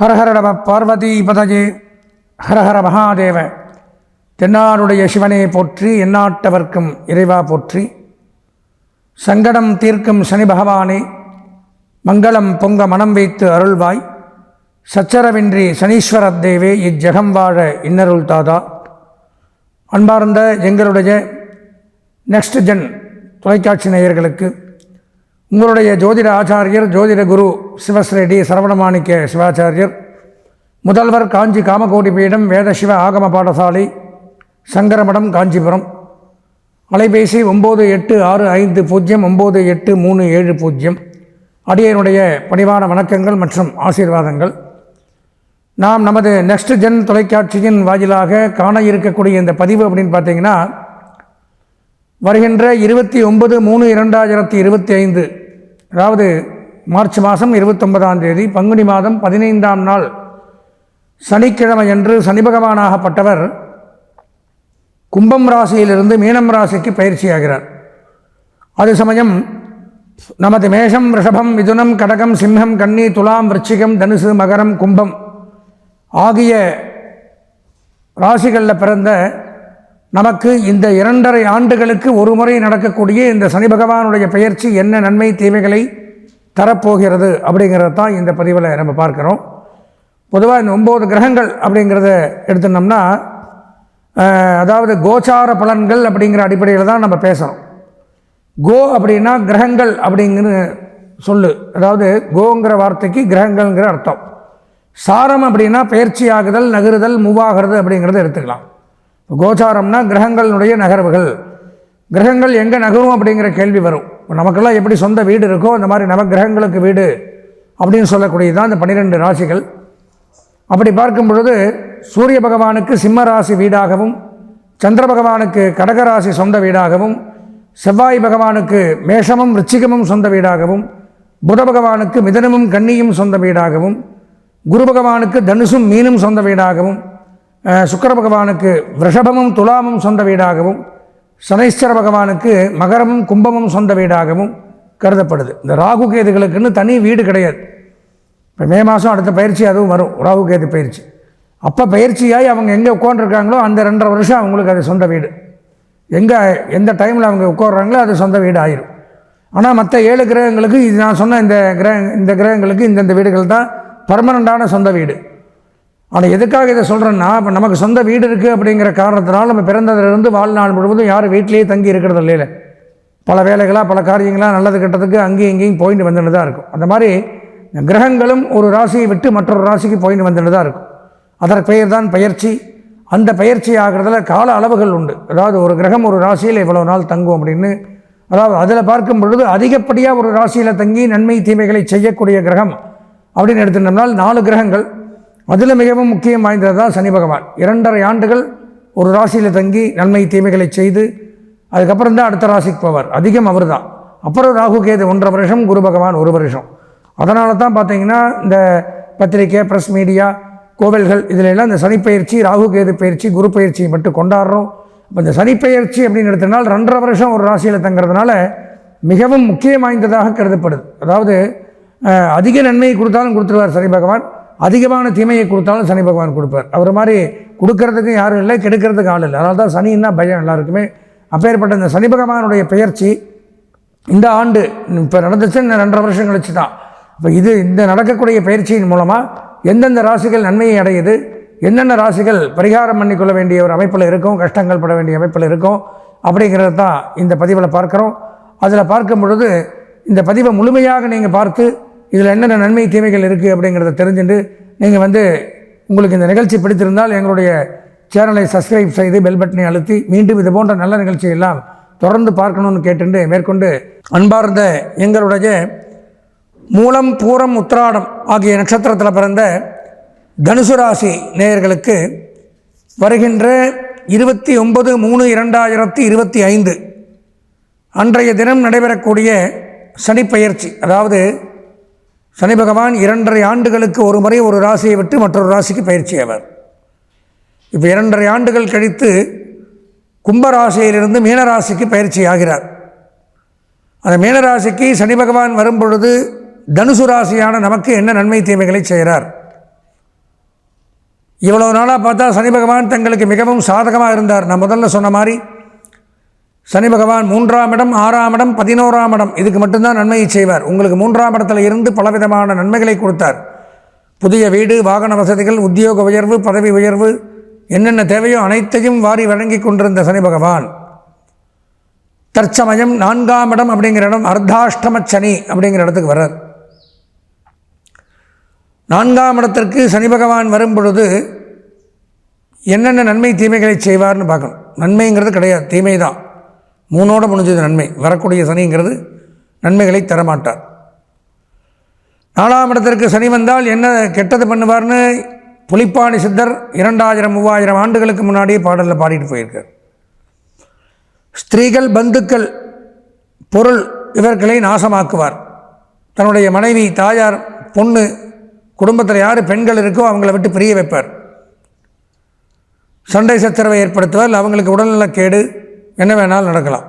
ஹரஹர நம பார்வதி பதஜே. ஹரஹர மகாதேவ. தென்னாருடைய சிவனே போற்றி எந்நாட்டவர்க்கும் இறைவா போற்றி. சங்கடம் தீர்க்கும் சனி பகவானே மங்களம் பொங்க மனம் வைத்து அருள்வாய். சச்சரவின்றி சனீஸ்வரத் தேவே இஜ்ஜகம் வாழ இன்னருள் தாதா. அன்பார்ந்த எங்களுடைய நெக்ஸ்ட் ஜென் தொலைக்காட்சி நேயர்களுக்கு உங்களுடைய ஜோதிட ஆச்சாரியர் ஜோதிட குரு சிவஸ்ரெடி சரவணமாணிக்க சிவாச்சாரியர் முதல்வர் காஞ்சி காமகோடி பீடம் வேத சிவ ஆகம பாடசாலை சங்கரமடம் காஞ்சிபுரம். அலைபேசி ஒம்பது எட்டு ஆறு ஐந்து பூஜ்ஜியம் ஒம்பது எட்டு மூணு ஏழு பூஜ்ஜியம் அடியனுடைய பணிவான வணக்கங்கள் மற்றும் ஆசீர்வாதங்கள். நாம் நமது நெக்ஸ்ட் ஜென் தொலைக்காட்சியின் வாயிலாக காண இருக்கக்கூடிய இந்த பதிவு அப்படின்னு பார்த்தீங்கன்னா வருகின்ற இருபத்தி ஒன்பது மூணு இரண்டாயிரத்தி இருபத்தி ஐந்து அதாவது மார்ச் மாதம் இருபத்தொன்பதாம் தேதி பங்குனி மாதம் பதினைந்தாம் நாள் சனிக்கிழமையன்று சனி பகவானாகப்பட்டவர் கும்பம் ராசியிலிருந்து மீனம் ராசிக்கு பயிற்சியாகிறார். அது சமயம் நமது மேஷம் ரிஷபம் மிதுனம் கடகம் சிம்ஹம் கன்னி துலாம் விருச்சிகம் தனுசு மகரம் கும்பம் ஆகிய ராசிகளில் பிறந்த நமக்கு இந்த இரண்டரை ஆண்டுகளுக்கு ஒரு முறை நடக்கக்கூடிய இந்த சனி பகவானுடைய பெயர்ச்சி என்ன நன்மை தீமைகளை தரப்போகிறது அப்படிங்கிறத தான் இந்த பதிவில் நம்ம பார்க்குறோம். பொதுவாக இந்த ஒம்பது கிரகங்கள் அப்படிங்கிறத எடுத்துனோம்னா அதாவது கோச்சார பலன்கள் அப்படிங்கிற அடிப்படையில் தான் நம்ம பேசுகிறோம் கோ அப்படின்னா கிரகங்கள் அப்படிங்கிற சொல்லு. அதாவது கோங்கிற வார்த்தைக்கு கிரகங்கள்ங்கிற அர்த்தம். சாரம் அப்படின்னா பயிற்சி ஆகுதல் நகருதல் மூவாகிறது அப்படிங்கிறத எடுத்துக்கலாம். இப்போ கோச்சாரம்னா கிரகங்களுடைய நகர்வுகள். கிரகங்கள் எங்கே நகரும் அப்படிங்கிற கேள்வி வரும். இப்போ நமக்கெல்லாம் எப்படி சொந்த வீடு இருக்கோ அந்த மாதிரி நவக்கிரகங்களுக்கு வீடு அப்படின்னு சொல்லக்கூடியது தான் இந்த பன்னிரெண்டு ராசிகள். அப்படி பார்க்கும் பொழுது சூரிய பகவானுக்கு சிம்ம ராசி வீடாகவும் சந்திர பகவானுக்கு கடகராசி சொந்த வீடாகவும் செவ்வாய் பகவானுக்கு மேஷமும் ரிச்சிகமும் சொந்த வீடாகவும் புத பகவானுக்கு மிதனமும் கன்னியும் சொந்த வீடாகவும் குரு பகவானுக்கு தனுசும் மீனும் சொந்த வீடாகவும் சுக்கர பகவானுக்கு ரிஷபமும் துலாமும் சொந்த வீடாகவும் சனீஸ்வர பகவானுக்கு மகரமும் கும்பமும் சொந்த வீடாகவும் கருதப்படுது. இந்த ராகு கேதுகளுக்குன்னு தனி வீடு கிடையாது. இப்போ மே மாதம் அடுத்த பயிற்சி அதுவும் வரும் ராகு கேது பயிற்சி. அப்போ பயிற்சியாகி அவங்க எங்கே உட்காந்துருக்காங்களோ அந்த ரெண்டரை வருஷம் அவங்களுக்கு அது சொந்த வீடு. எங்கே எந்த டைமில் அவங்க உட்காடுறாங்களோ அது சொந்த வீடு ஆயிரும். ஆனால் மற்ற ஏழு கிரகங்களுக்கு இது நான் சொன்ன இந்த கிரக இந்த கிரகங்களுக்கு இந்தந்த வீடுகள் தான் பர்மனண்ட்டான சொந்த வீடு. ஆனால் எதுக்காக இதை சொல்கிறேன்னா இப்போ நமக்கு சொந்த வீடு இருக்குது அப்படிங்கிற காரணத்தினால் நம்ம பிறந்ததுலேருந்து வாழ்நாள் முழுவதும் யாரும் வீட்டிலேயே தங்கி இருக்கிறது இல்லையில. பல வேலைகளாக பல காரியங்களாக நல்லது கெட்டதுக்கு அங்கேயும் இங்கேயும் போயிட்டு வந்துட்டு தான் இருக்கும். அந்த மாதிரி கிரகங்களும் ஒரு ராசியை விட்டு மற்றொரு ராசிக்கு போயிட்டு வந்துட்டு தான் இருக்கும். அதற்கு பெயர் தான் பயிற்சி அந்த பயிற்சி ஆகிறதுல கால அளவுகள் உண்டு. அதாவது ஒரு கிரகம் ஒரு ராசியில் இவ்வளோ நாள் தங்கும் அப்படின்னு. அதாவது அதில் பார்க்கும் பொழுது அதிகப்படியாக ஒரு ராசியில் தங்கி நன்மை தீமைகளை செய்யக்கூடிய கிரகம் அப்படின்னு எடுத்துட்டோம்னால் நாலு கிரகங்கள். அதில் மிகவும் முக்கியம் வாய்ந்தது தான் சனி பகவான். இரண்டரை ஆண்டுகள் ஒரு ராசியில் தங்கி நன்மை தீமைகளை செய்து அதுக்கப்புறம் தான் அடுத்த ராசிக்கு போவார். அதிகம் அவர் தான் அப்புறம் ராகு கேது ஒன்றரை வருஷம் குரு பகவான் ஒரு வருஷம். அதனால தான் பார்த்தீங்கன்னா இந்த பத்திரிக்கை ப்ரெஸ் மீடியா கோவில்கள் இதில் எல்லாம் இந்த சனிப்பயிற்சி ராகு கேது பயிற்சி குரு பயிற்சியை மட்டும் கொண்டாடுறோம். இப்போ இந்த சனிப்பெயர்ச்சி அப்படின்னு எடுத்தனால் ரெண்டரை வருஷம் ஒரு ராசியில் தங்குறதுனால மிகவும் முக்கியம் வாய்ந்ததாக கருதப்படுது. அதாவது அதிக நன்மையை கொடுத்தாலும் கொடுத்துருவார் சனி பகவான். அதிகமான தீமையை கொடுத்தாலும் சனி பகவான் கொடுப்பார். அவர் மாதிரி கொடுக்கறதுக்கும் யாரும் இல்லை கெடுக்கிறதுக்கு ஆள் இல்லை. அதனால தான் சனின்னா பயம் எல்லாருக்குமே. அப்பேற்பட்ட இந்த சனி பகவானுடைய பெயர்ச்சி இந்த ஆண்டு இப்போ நடந்துச்சு இந்த ரெண்டரை வருஷம் கழிச்சு தான். இப்போ இது இந்த நடக்கக்கூடிய பயிற்சியின் மூலமாக எந்தெந்த ராசிகள் நன்மையை அடையுது என்னென்ன ராசிகள் பரிகாரம் பண்ணிக்கொள்ள வேண்டிய ஒரு அமைப்பில் இருக்கும் கஷ்டங்கள் பட வேண்டிய அமைப்பில் இருக்கும் அப்படிங்கிறது தான் இந்த பதிவில் பார்க்குறோம். அதில் பார்க்கும் பொழுது இந்த பதிவை முழுமையாக நீங்கள் பார்த்து இதில் என்னென்ன நன்மை தீமைகள் இருக்குது அப்படிங்கிறத தெரிஞ்சுட்டு நீங்கள் வந்து உங்களுக்கு இந்த நிகழ்ச்சி பிடித்திருந்தால் எங்களுடைய சேனலை சப்ஸ்கிரைப் செய்து பெல் பட்டனை அழுத்தி மீண்டும் இது போன்ற நல்ல நிகழ்ச்சியெல்லாம் தொடர்ந்து பார்க்கணும்னு கேட்டு மேற்கொண்டு அன்பார்ந்த எங்களுடைய மூலம் பூரம் உத்திராடம் ஆகிய நட்சத்திரத்தில் பிறந்த தனுசு ராசி நேயர்களுக்கு வருகின்ற இருபத்தி ஒன்பது மூணு இரண்டாயிரத்தி இருபத்தி ஐந்து அன்றைய தினம் நடைபெறக்கூடிய சனிப்பெயர்ச்சி அதாவது சனி பகவான் இரண்டரை ஆண்டுகளுக்கு ஒரு முறை ஒரு ராசியை விட்டு மற்றொரு ராசிக்கு பயிற்சியவர் இப்போ இரண்டரை ஆண்டுகள் கழித்து கும்பராசியிலிருந்து மீனராசிக்கு பயிற்சி ஆகிறார். அந்த மீனராசிக்கு சனி பகவான் வரும் பொழுது தனுசு ராசியான நமக்கு என்ன நன்மை தீமைகளை செய்கிறார். இவ்வளவு நாளாக பார்த்தா சனி பகவான் தங்களுக்கு மிகவும் சாதகமாக இருந்தார். நான் முதல்ல சொன்ன மாதிரி சனி பகவான் மூன்றாம் இடம் ஆறாம் இடம் பதினோராம் இடம். இதுக்கு மட்டும்தான் நன்மையை செய்வார். உங்களுக்கு மூன்றாம் இடத்துல இருந்து பலவிதமான நன்மைகளை கொடுத்தார். புதிய வீடு வாகன வசதிகள் உத்தியோக உயர்வு பதவி உயர்வு என்னென்ன தேவையோ அனைத்தையும் வாரி வழங்கி கொண்டிருந்த சனி பகவான். தற்சமயம் நான்காம் இடம் அப்படிங்கிற இடம் அர்த்தாஷ்டம சனி அப்படிங்கிற இடத்துக்கு வர்றார். நான்காம் இடத்திற்கு சனி பகவான் வரும் பொழுது என்னென்ன நன்மை தீமைகளை செய்வார்னு பார்க்கணும். நன்மைங்கிறது கிடையாது. தீமை தான் மூணோடு முடிஞ்சது நன்மை. வரக்கூடிய சனிங்கிறது நன்மைகளை தரமாட்டார். நாலாம் இடத்திற்கு சனி வந்தால் என்ன கெட்டது பண்ணுவார்னு புலிப்பாணி சித்தர் இரண்டாயிரம் மூவாயிரம் ஆண்டுகளுக்கு முன்னாடியே பாடலில் பாடிட்டு போயிருக்கார். ஸ்திரீகள் பந்துக்கள் பொருள் இவர்களை நாசமாக்குவார். தன்னுடைய மனைவி தாயார் பொண்ணு குடும்பத்தில் யார் பெண்கள் இருக்கோ அவங்கள விட்டு பிரிய வைப்பார். சண்டை சச்சரவை ஏற்படுத்துவார். அவங்களுக்கு உடல்நலக்கேடு என்ன வேணாலும் நடக்கலாம்.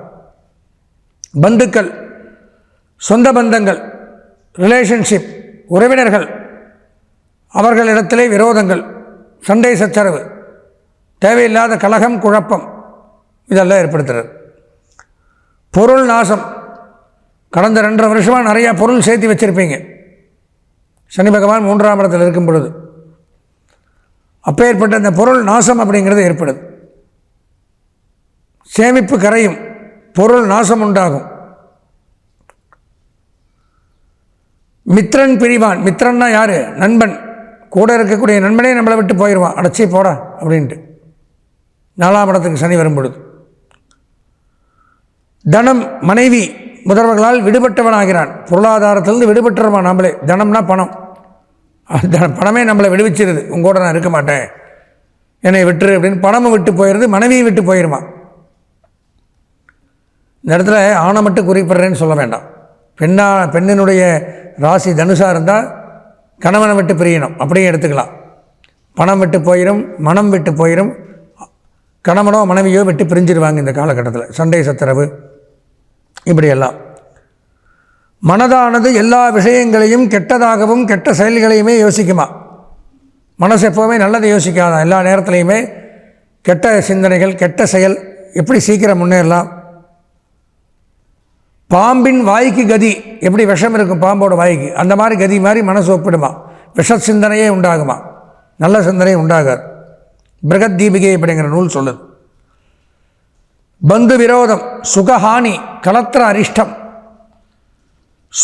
பந்துக்கள் சொந்த பந்தங்கள் ரிலேஷன்ஷிப் உறவினர்கள் அவர்களிடத்திலே விரோதங்கள் சண்டை சச்சரவு தேவையில்லாத கலகம் குழப்பம் இதெல்லாம் ஏற்படுத்துறது. பொருள் நாசம். கடந்த ரெண்டரை வருஷமாக நிறையா பொருள் சேர்த்து வச்சுருப்பீங்க. சனி பகவான் மூன்றாம் இடத்தில் இருக்கும் பொழுது அப்பேற்பட்ட இந்த பொருள் நாசம் அப்படிங்கிறது ஏற்படுது. சேமிப்பு கரையும் பொருள் நாசம் உண்டாகும் மித்ரன் பிரிவான். மித்ரன்னா யார்? நண்பன். கூட இருக்கக்கூடிய நண்பனே நம்மளை விட்டு போயிடுவான் அடைச்சி போடா அப்படின்ட்டு. நாலாம் இடத்துக்கு சனி வரும் பொழுது. தனம் மனைவி முதல்வர்களால் விடுபட்டவன் ஆகிறான் பொருளாதாரத்திலிருந்து விடுபட்டுருவான் நம்மளே. தனம்னா பணம். தன பணமே நம்மளை விடுவிச்சிருது. உங்கூட நான் இருக்க மாட்டேன். என்னை விட்டுரு அப்படின்னு பணமும் விட்டு போயிடுது மனைவியும் விட்டு போயிடுவான் இந்த இடத்துல ஆணை மட்டும் குறிப்பிட்றேன்னு சொல்ல வேண்டாம். பெண்ணா பெண்ணினுடைய ராசி தனுசாக இருந்தால் கணவனை விட்டு பிரியணும். அப்படியே எடுத்துக்கலாம். பணம் விட்டு போயிடும் மனம் விட்டு போயிடும் கணவனோ மனைவியோ விட்டு பிரிஞ்சிருவாங்க இந்த காலகட்டத்தில். சண்டை சத்திரவு இப்படியெல்லாம். மனதானது எல்லா விஷயங்களையும் கெட்டதாகவும் கெட்ட செயல்களையுமே யோசிக்குமா? மனசு எப்போவுமே நல்லதை யோசிக்காதான். எல்லா நேரத்துலையுமே கெட்ட சிந்தனைகள் கெட்ட செயல் எப்படி சீக்கிரம் முன்னேறலாம்? பாம்பின் வாய்க்கு கதி. எப்படி விஷம் இருக்கும் பாம்போட வாய்க்கு? அந்த மாதிரி கதி மாதிரி மனசு ஒப்பிடுமா? விஷ சிந்தனையே உண்டாகுமா? நல்ல சிந்தனை உண்டாகாது. பிரகத் தீபிகை அப்படிங்கிற நூல் சொல்லுது. பந்து விரோதம் சுகஹானி கலத்திர அரிஷ்டம்.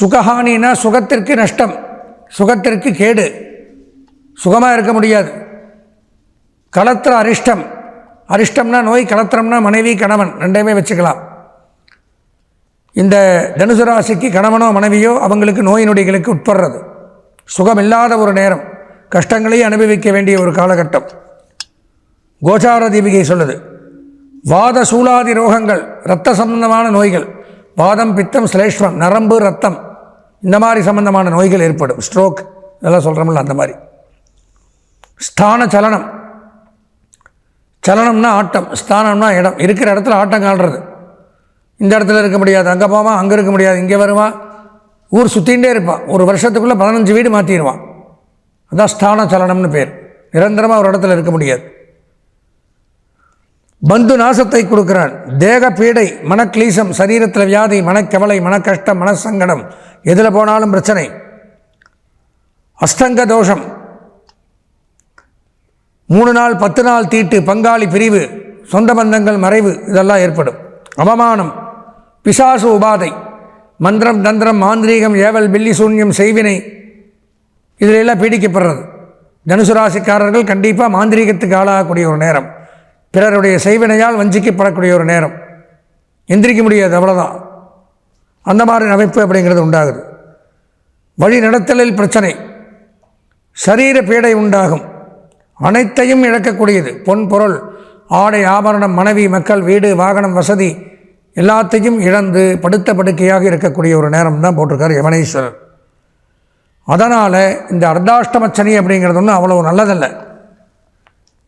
சுகஹானினா சுகத்திற்கு நஷ்டம் சுகத்திற்கு கேடு. சுகமாக இருக்க முடியாது. கலத்திர அரிஷ்டம். அரிஷ்டம்னா நோய் கலத்திரம்னா மனைவி கணவன் ரெண்டையுமே வச்சுக்கலாம். இந்த தனுசு ராசிக்கு கணவனோ மனைவியோ அவங்களுக்கு நோய் நொடிகளுக்கு உட்படுறது. சுகமில்லாத ஒரு நேரம். கஷ்டங்களையும் அனுபவிக்க வேண்டிய ஒரு காலகட்டம். கோச்சார தீபிகை சொல்லுது. வாத சூலாதி ரோகங்கள் இரத்த சம்பந்தமான நோய்கள் வாதம் பித்தம் சிலேஷ்வம் நரம்பு ரத்தம் இந்த மாதிரி சம்பந்தமான நோய்கள் ஏற்படும். ஸ்ட்ரோக் இதெல்லாம் சொல்கிறோம்ல அந்த மாதிரி. ஸ்தான சலனம். சலனம்னா ஆட்டம். ஸ்தானம்னா இடம். இருக்கிற இடத்துல ஆட்டம் காடுறது இந்த இடத்துல இருக்க முடியாது அங்கே போவான் அங்கே இருக்க முடியாது இங்கே வருவான் ஊர் சுற்றிகிட்டே இருப்பான் ஒரு வருஷத்துக்குள்ளே பதினஞ்சு வீடு மாற்றிடுவான் அதான் ஸ்தான சலனம்னு பேர். நிரந்தரமாக ஒரு இடத்துல இருக்க முடியாது. பந்து நாசத்தை கொடுக்கிறான். தேக பீடை மனக்லீசம் சரீரத்தில் வியாதி மனக்கவலை மனக்கஷ்டம் மனசங்கடம். எதில் போனாலும் பிரச்சனை. அஷ்டங்க தோஷம். மூணு நாள் பத்து நாள் தீட்டு பங்காளி பிரிவு சொந்த பந்தங்கள் மறைவு இதெல்லாம் ஏற்படும். அவமானம். பிசாசு உபாதை. மந்திரம் தந்திரம் மாந்திரீகம் ஏவல் பில்லி சூன்யம் செய்வினை. இதிலெல்லாம் பீடிக்கப்படுறது. தனுசு ராசிக்காரர்கள் கண்டிப்பாக மாந்திரீகத்துக்கு ஆளாகக்கூடிய ஒரு நேரம். பிறருடைய செய்வினையால் வஞ்சிக்கப்படக்கூடிய ஒரு நேரம். எந்திரிக்க முடியாது அவ்வளோதான் அந்த மாதிரி அமைப்பு அப்படிங்கிறது உண்டாகுது. வழி நடத்தலில் பிரச்சனை. சரீர பீடை உண்டாகும். அனைத்தையும் இழக்கக்கூடியது. பொன் பொருள் ஆடை ஆபரணம் மனைவி மக்கள் வீடு வாகனம் வசதி எல்லாத்தையும் இழந்து படுத்த படுக்கையாக இருக்கக்கூடிய ஒரு நேரம் தான் போட்டிருக்கார் யமனேஸ்வரர். அதனால் இந்த அர்த்தாஷ்டம சனி அப்படிங்கிறது ஒன்றும் அவ்வளோ நல்லதல்ல.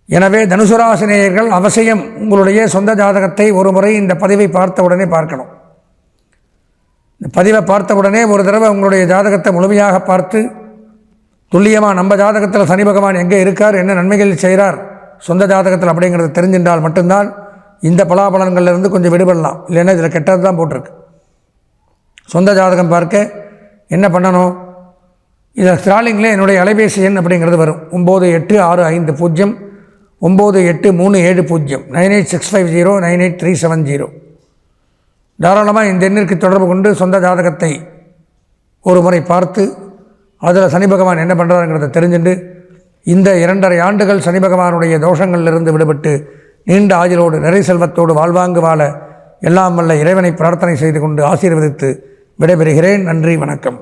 எனவே தனுசுராசினியர்கள் அவசியம் உங்களுடைய சொந்த ஜாதகத்தை ஒரு முறை இந்த பதிவை பார்த்த உடனே பார்க்கணும். இந்த பதிவை பார்த்த உடனே ஒரு தடவை உங்களுடைய ஜாதகத்தை முழுமையாக பார்த்து துல்லியமாக நம்ம ஜாதகத்தில் சனி பகவான் எங்கே இருக்கார் என்ன நன்மைகள் செய்கிறார் சொந்த ஜாதகத்தில் அப்படிங்கிறது தெரிஞ்சின்றால் மட்டும்தான் இந்த பலாபலன்கள்லேருந்து கொஞ்சம் விடுபடலாம். இல்லைன்னா இதில் கெட்டது தான் போட்டிருக்கு. சொந்த ஜாதகம் பார்க்க என்ன பண்ணணும்? இதில் ஸ்டாலிங்கில் என்னுடைய அலைபேசி எண் அப்படிங்கிறது வரும். ஒம்பது எட்டு ஆறு ஐந்து பூஜ்ஜியம் ஒம்பது எட்டு மூணு ஏழு பூஜ்ஜியம் nine eight six five zero nine eight three seven zero. தாராளமாக இந்த எண்ணிற்கு தொடர்பு கொண்டு சொந்த ஜாதகத்தை ஒரு முறை பார்த்து அதில் சனி பகவான் என்ன பண்ணுறாருங்கிறத தெரிஞ்சுட்டு இந்த இரண்டரை ஆண்டுகள் சனி பகவானுடைய தோஷங்களிலிருந்து விடுபட்டு நீண்ட ஆயுளோடு நிறை செல்வத்தோடு வாழ்வாங்கு வாழ எல்லாம் வல்ல இறைவனை பிரார்த்தனை செய்து கொண்டு ஆசீர்வதித்து விடைபெறுகிறேன். நன்றி வணக்கம்.